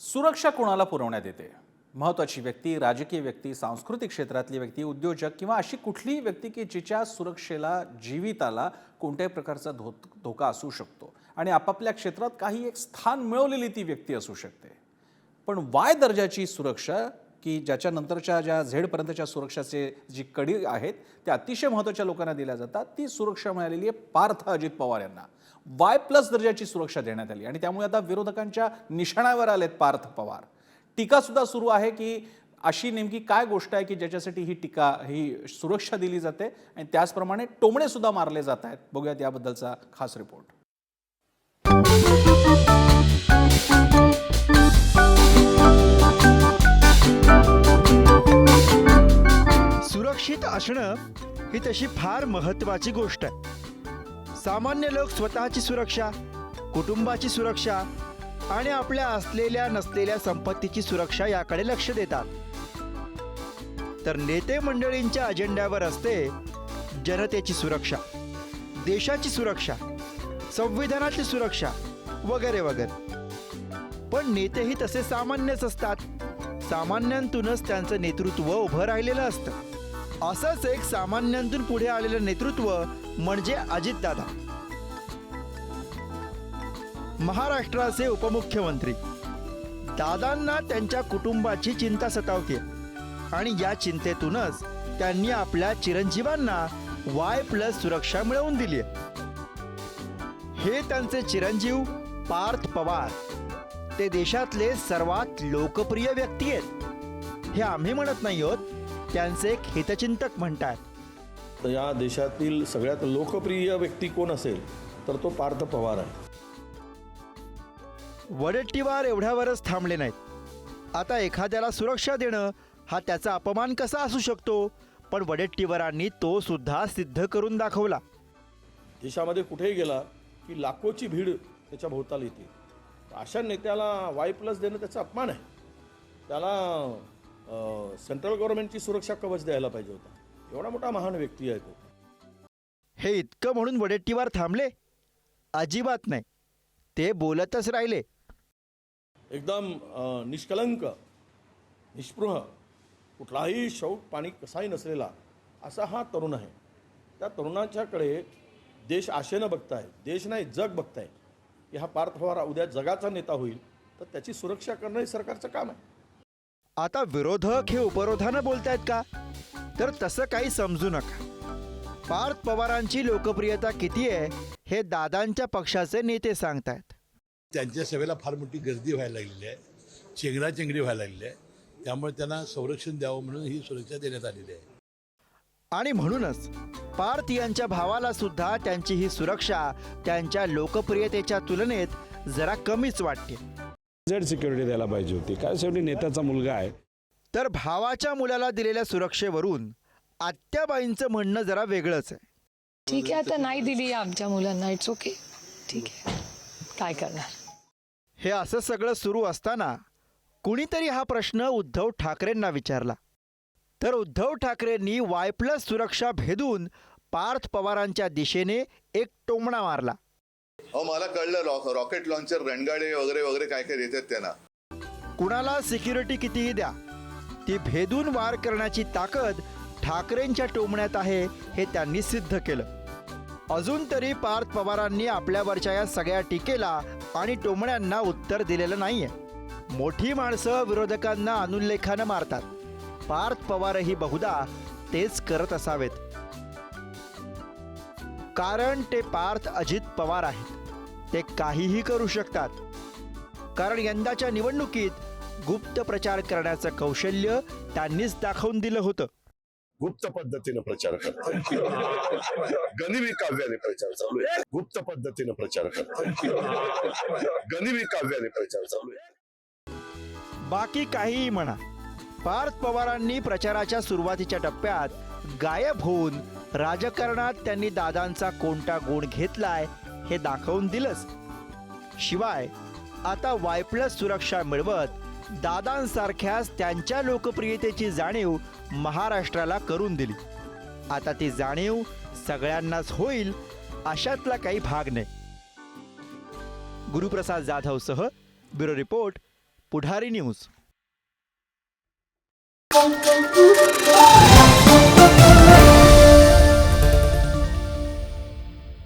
सुरक्षा कोणाला पुरवण्यात येते? महत्त्वाची व्यक्ती राजकीय व्यक्ती सांस्कृतिक क्षेत्रातली व्यक्ती उद्योजक किंवा अशी कुठलीही व्यक्ती की जिच्या सुरक्षेला जीविताला कोणत्याही प्रकारचा धो धोका असू शकतो. आणि आपापल्या क्षेत्रात काही एक स्थान मिळवलेली ती व्यक्ती असू शकते. पण वाय दर्जाची सुरक्षा की ज्याच्यानंतरच्या ज्या झेडपर्यंतच्या सुरक्षाचे जी कडी आहेत त्या अतिशय महत्त्वाच्या लोकांना दिल्या जातात ती सुरक्षा मिळालेली आहे पार्थ अजित पवार यांना. वाय प्लस दर्जाची सुरक्षा देण्यात आली. आणि त्यामुळे आता विरोधकांच्या निशाणावर आलेत पार्थ पवार. टीका सुद्धा सुरू आहे की अशी नेमकी काय गोष्ट आहे की ज्याच्यासाठी ही टीका ही सुरक्षा दिली जाते आणि त्याचप्रमाणे टोमणे सुद्धा मारले जात आहेत. बघूयात याबद्दलचा खास रिपोर्ट. सुरक्षित असणं ही तशी फार महत्वाची गोष्ट आहे. सामान्य लोक स्वतःची सुरक्षा कुटुंबाची सुरक्षा आणि आपल्या असलेल्या नसलेल्या संपत्तीची सुरक्षा याकडे लक्ष देतात. तर नेते मंडळींच्या अजेंड्यावर असते जनतेची सुरक्षा देशाची सुरक्षा संविधानाची सुरक्षा वगैरे वगैरे. पण नेतेही तसे सामान्यच असतात. सामान्यांतूनच त्यांचं नेतृत्व उभं राहिलेलं असतं. असंच एक सामान्यांतून पुढे आलेलं नेतृत्व म्हणजे अजितदादा. महाराष्ट्राचे उपमुख्यमंत्री. दादांना त्यांच्या कुटुंबाची चिंता सतावते आणि या चिंतेतूनच त्यांनी आपल्या चिरंजीवांना वाय प्लस सुरक्षा मिळवून दिली हे त्यांचे चिरंजीव पार्थ पवार. ते देशातले सर्वात लोकप्रिय व्यक्ती आहेत. हे आम्ही म्हणत नाही आहोत त्यांचे एक हितचिंतक म्हणतात. या देशातील सगळ्यात लोकप्रिय व्यक्ती कोण असेल तर तो पार्थ पवार आहे. वडेट्टीवार एवढ्यावरच थांबले नाहीत. आता एखाद्याला सुरक्षा देणं हा त्याचा अपमान कसा असू शकतो? पण वडेट्टीवारांनी तो सुद्धा सिद्ध करून दाखवला. देशामध्ये कुठेही गेला की लाखोची भीड त्याच्या भोवताली येते. अशा नेत्याला वाय प्लस देणं त्याचा अपमान आहे. त्याला सेंट्रल गव्हर्नमेंटची सुरक्षा कवच द्यायला पाहिजे होता. एवढा मोठा महान व्यक्ती आहे तो. हे इतकं म्हणून वडेट्टीवार थांबले? अजिबात नाही. ते बोलतच राहिले. एकदम निष्कलंक निष्पृह कुठलाही शौक पाणी कसाही नसलेला असा हा तरुण आहे. त्या तरुणाच्याकडे देश आशेनं बघताय देश नाही जग बघताय. की हा पार्थ पवार उद्या जगाचा नेता होईल तर त्याची सुरक्षा करणं हे सरकारचं काम आहे. आता विरोधक हे उपरोधानं बोलतायत का? तर तसं काही समजू नका. पार्थ पवारांची लोकप्रियता किती आहे हे दादांच्या पक्षाचे नेते सांगतायत. त्यांच्या सेवेला फार मोठी गर्दी व्हायला लागलेली आहे. चेंगराचेंगरी व्हायला लागलेली आहे. त्यामुळे त्यांना संरक्षण द्यावं म्हणून ही सुरक्षा देण्यात आलेली आहे. आणि म्हणूनच पार्थ यांच्या भावाला सुद्धा त्यांची ही सुरक्षा त्यांच्या लोकप्रियतेच्या तुलनेत जरा कमीच वाटते. झेड सिक्युरिटी द्यायला पाहिजे होती. काय शेवटी नेत्याचा मुलगा आहे. तर भावाच्या मुलाला दिलेल्या सुरक्षेवरून आत्याबाईंचं म्हणणं जरा वेगळंच आहे. ठीक आहे आता नाही दिली आमच्या मुलांना. इट्स ओके ठीक आहे. काय करणार? हे असं सगळं सुरू असताना कुणीतरी हा प्रश्न उद्धव ठाकरेंना विचारला. तर उद्धव ठाकरेंनी वाय प्लस सुरक्षा भेदून पार्थ पवारांच्या दिशेने एक टोमणा मारला. अहो मला कळलं रॉ- रॉकेट लॉन्चर रणगाडे वगैरे वगैरे काय काय देतात त्यांना. कुणाला सिक्युरिटी कितीही द्या ती भेदून वार करण्याची ताकद ठाकरेंच्या टोमण्यात आहे हे त्यांनी सिद्ध केलं. अजून तरी पार्थ पवारांनी आपल्यावरच्या या सगळ्या टीकेला आणि टोमण्यांना उत्तर दिलेलं नाहीये. मोठी माणसं विरोधकांना अनुल्लेखानं मारतात. पार्थ पवारही बहुधा तेच करत असावेत. कारण ते पार्थ अजित पवार आहेत. ते काहीही करू शकतात. कारण यंदाच्या निवडणुकीत गुप्त प्रचार करण्याचं कौशल्य त्यांनीच दाखवून दिलं होतं. गुप्त पद्धतीनं प्रचार करतात. गनिमी काव्याने प्रचार चालू आहे. गुप्त पद्धतीनं प्रचार करतात. गनिमी काव्याने प्रचार चालू आहे. बाकी काहीही म्हणा. पार्थ पवारांनी प्रचाराच्या सुरुवातीच्या टप्प्यात गायब होऊन राजकारणात त्यांनी दादांचा कोणता गुण घेतलाय हे दाखवून दिलंच. शिवाय आता वाय प्लस सुरक्षा मिळवत दादांसारख्याच त्यांच्या लोकप्रियतेची जाणीव महाराष्ट्राला करून दिली. आता ती जाणीव सगळ्यांनाच होईल अशातला काही भाग नाही. गुरुप्रसाद जाधवसह ब्युरो रिपोर्ट पुढारी न्यूज.